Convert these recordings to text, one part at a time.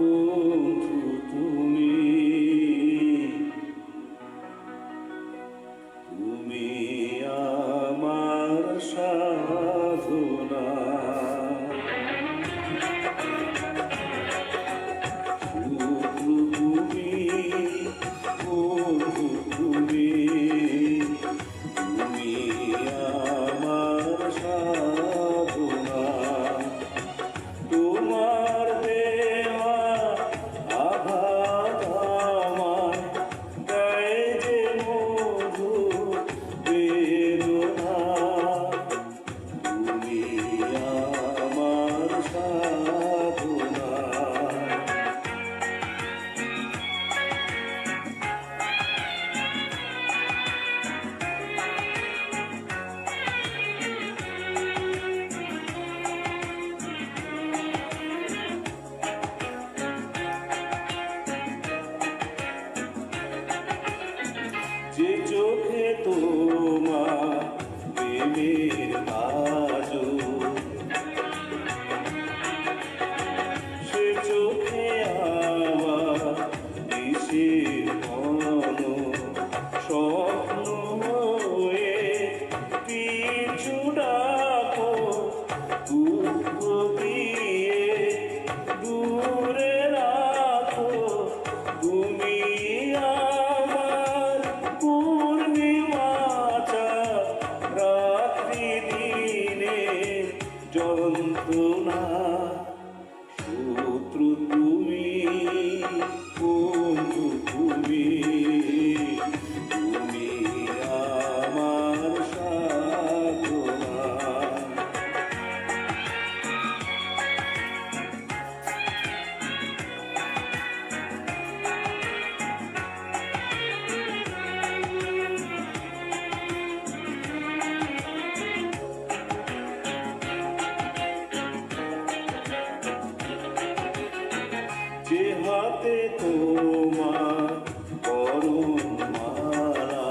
বন্ধু তুমি। তুমি যে চোখে তোমার যে হাতে তোমার করুণ মালা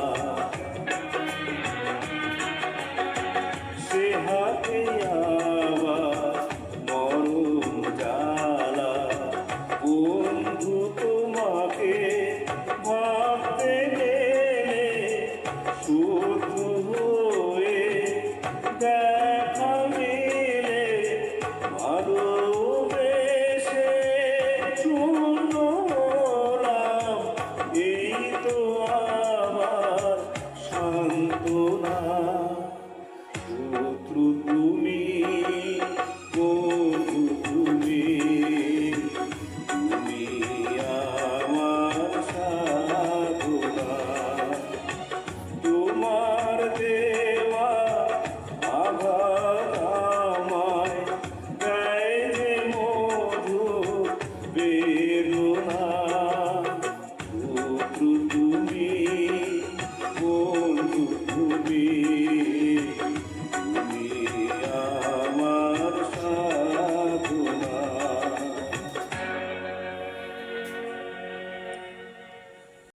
সেহাতে আবার জালা বন্ধু তোমাকে ভাবতে গেলে শুধু